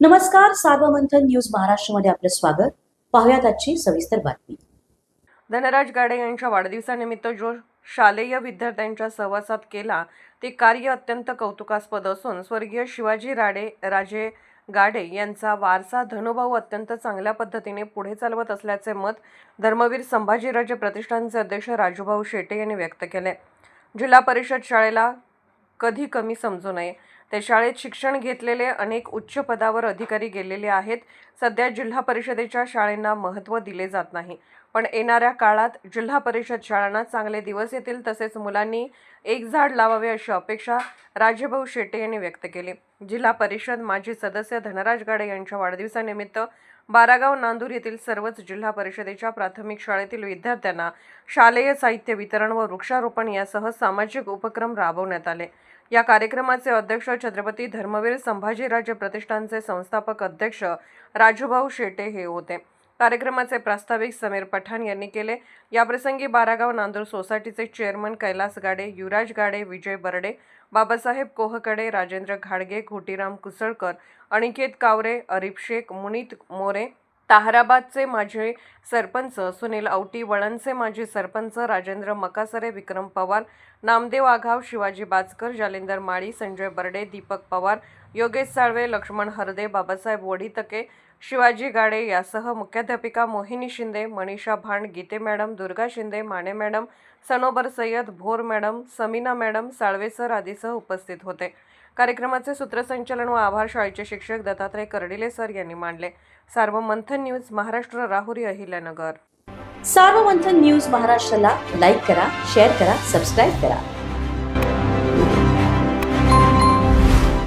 नमस्कार सार्वमंथन न्यूज महाराष्ट्रमध्ये आपलं स्वागत. पाहुयात आजची सविस्तर बातमी. धनराज गाडे यांच्या वाढदिवसानिमित्त जो शालेय विद्यार्थ्यांच्या सहवासात केला ते कार्य अत्यंत कौतुकास्पद असून स्वर्गीय शिवाजी राडे राजे गाडे यांचा वारसा धनुभाऊ अत्यंत चांगल्या पद्धतीने पुढे चालवत असल्याचे मत धर्मवीर संभाजीराजे प्रतिष्ठानचे अध्यक्ष राजूभाऊ शेटे यांनी व्यक्त केले. जिल्हा परिषद शाळेला कधी कमी समजू नये. ते शाळेत शिक्षण घेतलेले अनेक उच्च पदावर अधिकारी गेलेले आहेत. सध्या जिल्हा परिषदेच्या शाळेंना महत्त्व दिले जात नाही. पण येणाऱ्या काळात जिल्हा परिषद शाळांना चांगले दिवस येतील तसेच मुलांनी एक झाड लावावे अशी अपेक्षा राजेभाऊ शेटे यांनी व्यक्त केली. जिल्हा परिषद माजी सदस्य धनराज गाडे यांच्या वाढदिवसानिमित्त बारागाव नांदूर येथील सर्वच जिल्हा परिषदेच्या प्राथमिक शाळेतील विद्यार्थ्यांना शालेय साहित्य वितरण व वृक्षारोपण यासह सामाजिक उपक्रम राबवण्यात आले. या कार्यक्रमाचे अध्यक्ष छत्रपती धर्मवीर संभाजीराजे प्रतिष्ठानचे संस्थापक अध्यक्ष राजूभाऊ शेटे हे होते. कार्यक्रमाचे प्रास्ताविक समीर पठाण यांनी केले. याप्रसंगी बारागाव नांदूर सोसायटीचे चेअरमन कैलास गाडे युवराज गाडे विजय बर्डे बाबासाहेब कोहकडे राजेंद्र घाडगे घोटीराम कुसळकर अनिकेत कावरे अरिफ शेख मुनीत मोरे ताहराबादचे माजी सरपंच सुनील औटी वळणचे माजी सरपंच राजेंद्र मकासरे विक्रम पवार नामदेव आघाव शिवाजी बाजकर जालिंदर माळी संजय बर्डे दीपक पवार योगेश साळवे लक्ष्मण हरदे बाबासाहेब वडीतके शिवाजी गाडे यासह मुख्याध्यापिका Mohini Shinde Manisha Bhand Gite madam Durga Shinde Mane madam Sanobar Sayyad Bhor madam Samina madam Salve sir आदीसह उपस्थित होते. कार्यक्रमाचे सूत्रसंचालन व आभार शाळेचे शिक्षक दत्तात्रय कर्डिले सर यांनी मांडले. सार्वमंथन न्यूज महाराष्ट्र राहुरी अहिल्यानगर. सार्वमंथन न्यूज महाराष्ट्राला लाईक करा शेअर करा सबस्क्राईब करा.